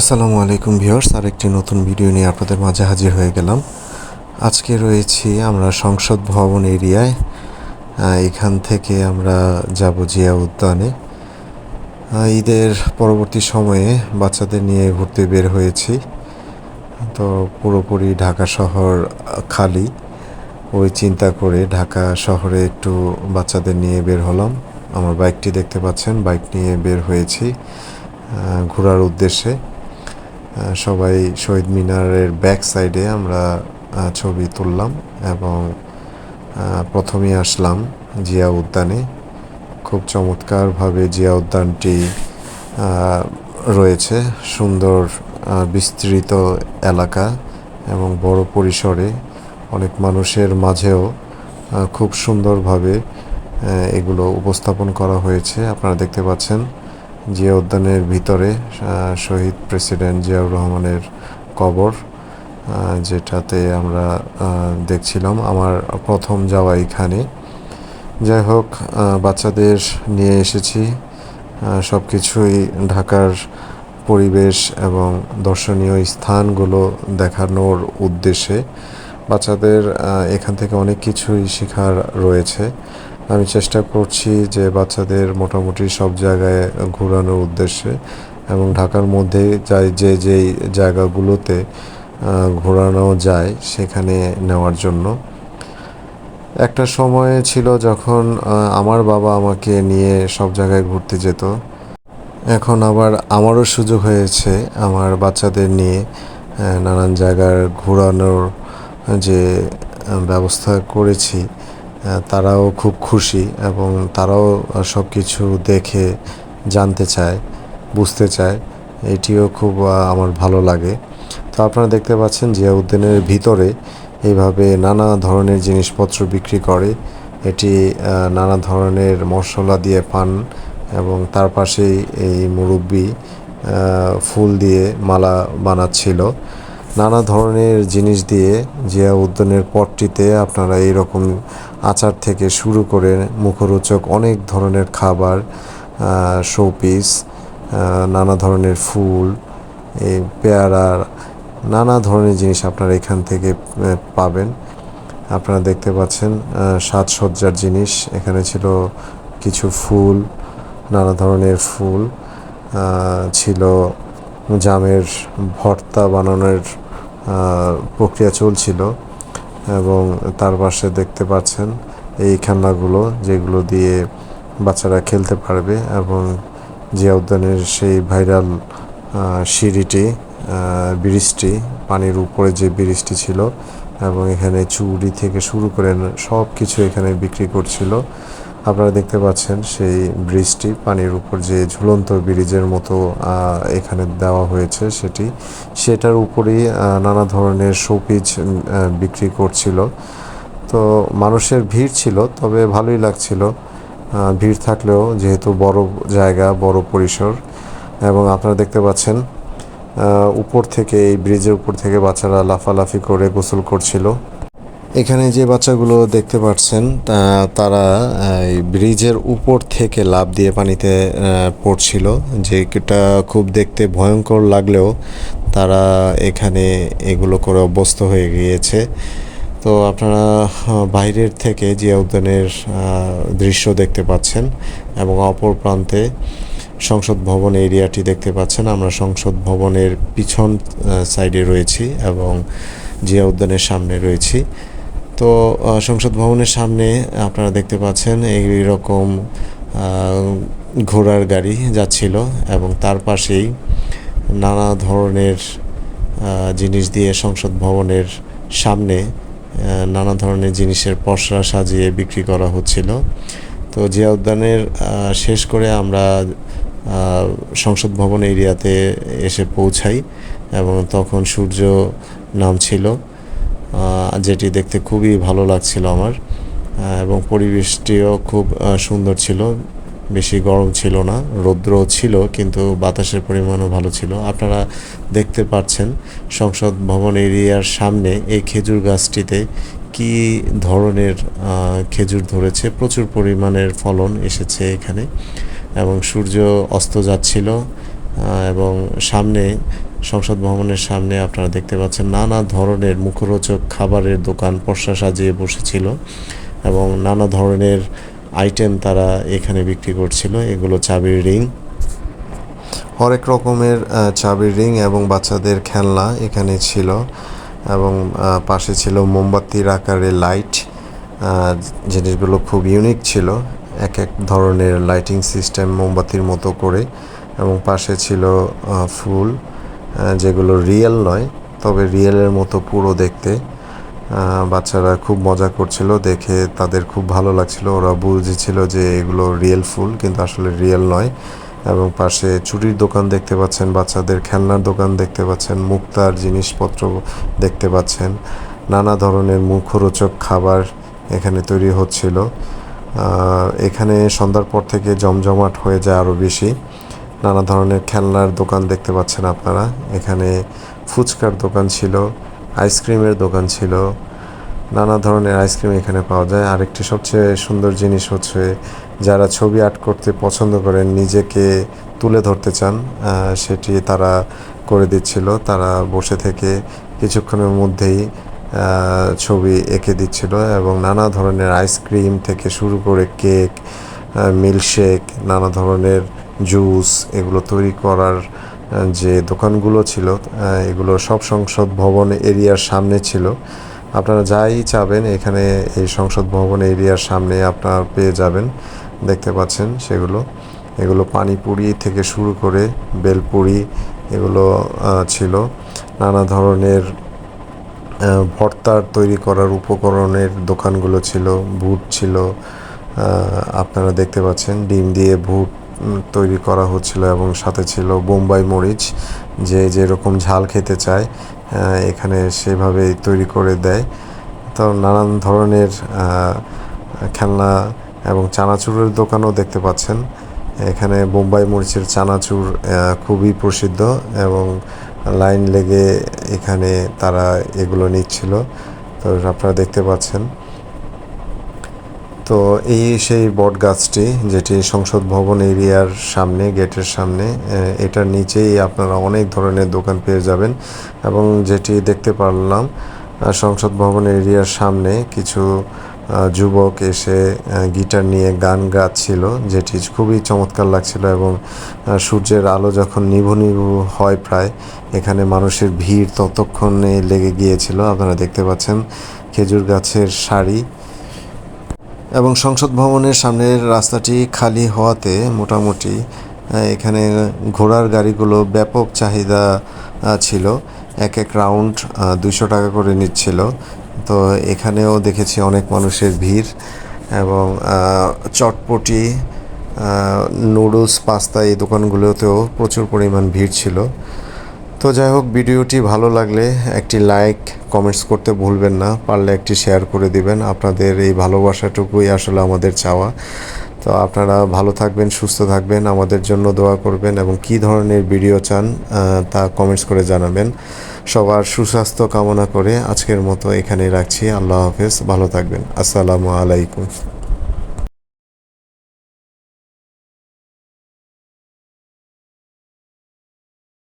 আসসালামু আলাইকুম ভিউয়ার্স আর একটি নতুন ভিডিও নিয়ে আপনাদের মাঝে হাজির হয়ে গেলাম। আজকে রয়েছি আমরা সংসদ ভবন এরিয়ায়। এখান থেকে আমরা যাব জিয়া উদ্যানে। ঈদের পরবর্তী সময়ে বাচ্চাদের নিয়ে ঘুরতে বের হয়েছি। তো পুরোপুরি ঢাকা শহর খালি। ওই চিন্তা করে ঢাকা শহরে একটু বাচ্চাদের নিয়ে বের হলাম। আমার বাইকটি দেখতে পাচ্ছেন, বাইক নিয়ে বের হয়েছি ঘোরার উদ্দেশ্যে। সবাই শহীদ মিনারের ব্যাক সাইডে আমরা ছবি তুললাম এবং আহ, প্রথমেই আসলাম জিয়া উদ্যানে। খুব চমৎকারভাবে জিয়া উদ্যানটি রয়েছে। সুন্দর বিস্তৃত এলাকা এবং বড় পরিসরে অনেক মানুষের মাঝেও খুব সুন্দরভাবে এগুলো উপস্থাপন করা হয়েছে। আপনারা দেখতে পাচ্ছেন জিয়া উদ্যানের ভিতরে শহীদ প্রেসিডেন্ট জিয়াউর রহমানের কবর যেটাতে আমরা দেখছিলাম আমার প্রথম যাওয়া এখানে। যাই হোক বাচ্চাদের নিয়ে এসেছি। সব কিছুই ঢাকার পরিবেশ এবং দর্শনীয় স্থানগুলো দেখানোর উদ্দেশ্যে। বাচ্চাদের এখান থেকে অনেক কিছুই শেখার রয়েছে। আমি চেষ্টা করছি যে বাচ্চাদের মোটামুটি সব জায়গায় ঘোরানোর উদ্দেশ্যে এবং ঢাকার মধ্যে যাই যে যেই জায়গাগুলোতে ঘোরানো যায় সেখানে নেওয়ার জন্য। একটা সময় ছিল যখন আমার বাবা আমাকে নিয়ে সব জায়গায় ঘুরতে যেত। এখন আবার আমারও সুযোগ হয়েছে আমার বাচ্চাদের নিয়ে নানান জায়গার ঘোরানোর যে ব্যবস্থা করেছি। তারাও খুব খুশি এবং তারাও সব কিছু দেখে, জানতে চায়, বুঝতে চায়। এটিও খুব আমার ভালো লাগে। তো আপনারা দেখতে পাচ্ছেন জিয়া উদ্যানের ভিতরে এইভাবে নানা ধরনের জিনিসপত্র বিক্রি করে। এটি নানা ধরনের মশলা দিয়ে পান এবং তার পাশেই এই মুরব্বি ফুল দিয়ে মালা বানাচ্ছিল। নানা ধরনের জিনিস দিয়ে জিয়া উদ্যানের পটটিতে আপনারা এইরকম আচার থেকে শুরু করে মুখরোচক অনেক ধরনের খাবার শোপিস নানা ধরনের ফুল, এই পেয়ারা, নানা ধরনের জিনিস আপনারা এখান থেকে পাবেন। আপনারা দেখতে পাচ্ছেন সাজসজ্জার জিনিস। এখানে ছিল কিছু ফুল, নানা ধরনের ফুল ছিল জামের ভর্তা বানানোর প্রক্রিয়া চলছিল। এবং তার পাশে দেখতে পাচ্ছেন এই খেলনাগুলো যেগুলো দিয়ে বাচ্চারা খেলতে পারবে এবং জিয়া উদ্যানের সেই ভাইরাল সিঁড়িটি ব্রিজটি, পানির উপরে যে ব্রিজটি ছিল এবং এখানে চুড়ি থেকে শুরু করে সব কিছু এখানে বিক্রি করছিল। আপনারা দেখতে পাচ্ছেন সেই ব্রিজটি, পানির উপর যে ঝুলন্ত ব্রিজের মতো এখানে দেওয়া হয়েছে সেটি। সেটার উপরেই নানা ধরনের শোপিজ বিক্রি করছিল। তো মানুষের ভিড় ছিল, তবে ভালোই লাগছিল। ভিড় থাকলেও যেহেতু বড় জায়গা, বড় পরিসর, এবং আপনারা দেখতে পাচ্ছেন উপর থেকে, এই ব্রিজের উপর থেকে বাচ্চারা লাফালাফি করে গোসল করছিল। এখানে যে বাচ্চাগুলো দেখতে পাচ্ছেন তারা ব্রিজের উপর থেকে লাফ দিয়ে পানিতে পড়ছিল, যেটা খুব দেখতে ভয়ঙ্কর লাগলেও তারা এখানে এগুলো করে অভ্যস্ত হয়ে গিয়েছে। তো আপনারা বাইরের থেকে জিয়া উদ্যানের দৃশ্য দেখতে পাচ্ছেন এবং অপর প্রান্তে সংসদ ভবন এরিয়াটি দেখতে পাচ্ছেন। আমরা সংসদ ভবনের পিছন সাইডে রয়েছি এবং জিয়া উদ্যানের সামনে রয়েছি। তো সংসদ ভবনের সামনে আপনারা দেখতে পাচ্ছেন এই রকম ঘোড়ার গাড়ি যাচ্ছিল এবং তার পাশেই নানা ধরনের জিনিস দিয়ে সংসদ ভবনের সামনে নানা ধরনের জিনিসের পসরা সাজিয়ে বিক্রি করা হচ্ছিল। তো জিয়া উদ্যানের শেষ করে আমরা সংসদ ভবন এরিয়াতে এসে পৌঁছাই এবং তখন সূর্য নামছিল যেটি দেখতে খুবই ভালো লাগছিল আমার এবং পরিবেশটিও খুব সুন্দর ছিল। বেশি গরম ছিল না, রৌদ্র ছিল, কিন্তু বাতাসের পরিমাণও ভালো ছিল। আপনারা দেখতে পাচ্ছেন সংসদ ভবন এরিয়ার সামনে এই খেজুর গাছটিতে কি ধরনের খেজুর ধরেছে, প্রচুর পরিমাণের ফলন এসেছে এখানে। এবং সূর্য অস্ত যাচ্ছিল এবং সামনে সংসদ ভবনের সামনে আপনারা দেখতে পাচ্ছেন নানা ধরনের মুখরোচক খাবারের দোকান পশা সাজিয়ে বসেছিল এবং নানা ধরনের আইটেম তারা এখানে বিক্রি করছিল। এগুলো চাবির রিং। হরেক রকমের চাবির রিং এবং বাচ্চাদের খেলনা এখানে ছিল এবং পাশে ছিল মোমবাতির আকারে লাইট। জিনিসগুলো খুব ইউনিক ছিল। এক এক ধরনের লাইটিং সিস্টেম মোমবাতির মতো করে এবং পাশে ছিল ফুল। যেগুলো রিয়েল নয়, তবে রিয়েলের মতো পুরো দেখতে। বাচ্চারা খুব মজা করছিল, দেখে তাদের খুব ভালো লাগছিল। ওরা বুঝেছিল যে এগুলো রিয়েল ফুল, কিন্তু আসলে রিয়েল নয়। এবং পাশে চুরির দোকান দেখতে পাচ্ছেন, বাচ্চাদের খেলনার দোকান দেখতে পাচ্ছেন, মুক্তার জিনিসপত্র দেখতে পাচ্ছেন। নানা ধরনের মুখরোচক খাবার এখানে তৈরি হচ্ছিল। এখানে সন্ধ্যার পর থেকে জমজমাট হয়ে যায় আরও বেশি। নানা ধরনের খেলনার দোকান দেখতে পাচ্ছেন আপনারা। এখানে ফুচকার দোকান ছিল, আইসক্রিমের দোকান ছিল, নানা ধরনের আইসক্রিম এখানে পাওয়া যায়। আরেকটি সবচেয়ে সুন্দর জিনিস হচ্ছে, যারা ছবি আর্ট করতে পছন্দ করেন, নিজেকে তুলে ধরতে চান সেটি তারা করে দিচ্ছিল। তারা বসে থেকে কিছুক্ষণের মধ্যেই ছবি এঁকে দিচ্ছিল এবং নানা ধরনের আইসক্রিম থেকে শুরু করে কেক মিল্কশেক, নানা ধরনের জুস এগুলো তৈরি করার যে দোকানগুলো ছিল এগুলো সব সংসদ ভবন এরিয়ার সামনে ছিল। আপনারা যাই চাবেন, এখানে এই সংসদ ভবন এরিয়ার সামনে আপনারা পেয়ে যাবেন, দেখতে পাচ্ছেন সেগুলো। এগুলো পানিপুরি থেকে শুরু করে বেলপুরি এগুলো ছিল। নানা ধরনের ভর্তার তৈরি করার উপকরণের দোকানগুলো ছিল বুট ছিল আপনারা দেখতে পাচ্ছেন, ডিম দিয়ে বুট তৈরি করা হচ্ছিল এবং সাথে ছিল বোম্বাই মরিচ, যে যেরকম ঝাল খেতে চায় এখানে সেভাবেই তৈরি করে দেয়। তো নানান ধরনের খেলনা এবং চানাচুরের দোকানও দেখতে পাচ্ছেন। এখানে বোম্বাই মরিচের চানাচুর খুবই প্রসিদ্ধ এবং লাইন লেগে এখানে তারা এগুলো নিচ্ছিল। তো আপনারা দেখতে পাচ্ছেন। তো এই সেই বট গাছটি যেটি সংসদ ভবন এরিয়ার সামনে, গেটের সামনে এটার নিচেই আপনারা অনেক ধরনের দোকান পেয়ে যাবেন এবং যেটি দেখতে পারলাম সংসদ ভবন এরিয়ার সামনে কিছু যুবক এসে গিটার নিয়ে গান গাচ্ছিল, যেটি খুবই চমৎকার লাগছিল এবং সূর্যের আলো যখন নিভু নিভু হয় প্রায়, এখানে মানুষের ভিড় ততক্ষণে লেগে গিয়েছিল। আপনারা দেখতে পাচ্ছেন খেজুর গাছের সারি এবং সংসদ ভবনের সামনের রাস্তাটি খালি হওয়াতে মোটামুটি এখানে ঘোড়ার গাড়িগুলো ব্যাপক চাহিদা ছিল। এক এক রাউন্ড দুশো টাকা করে নিচ্ছিল। তো এখানেও দেখেছি অনেক মানুষের ভিড় এবং চটপটি নুডলস, পাস্তা এই দোকানগুলোতেও প্রচুর পরিমাণ ভিড় ছিল। তো যাই হোক, ভিডিওটি ভালো লাগলে একটি লাইক, কমেন্টস করতে ভুলবেন না। পারলে একটি শেয়ার করে দিবেন। আপনাদের এই ভালোবাসাটুকুই আসলে আমাদের চাওয়া। তো আপনারা ভালো থাকবেন, সুস্থ থাকবেন, আমাদের জন্য দোয়া করবেন এবং কী ধরনের ভিডিও চান তা কমেন্টস করে জানাবেন। সবার সুস্বাস্থ্য কামনা করে আজকের মতো এখানেই রাখছি। আল্লাহ হাফেজ। ভালো থাকবেন। আসসালামু আলাইকুম।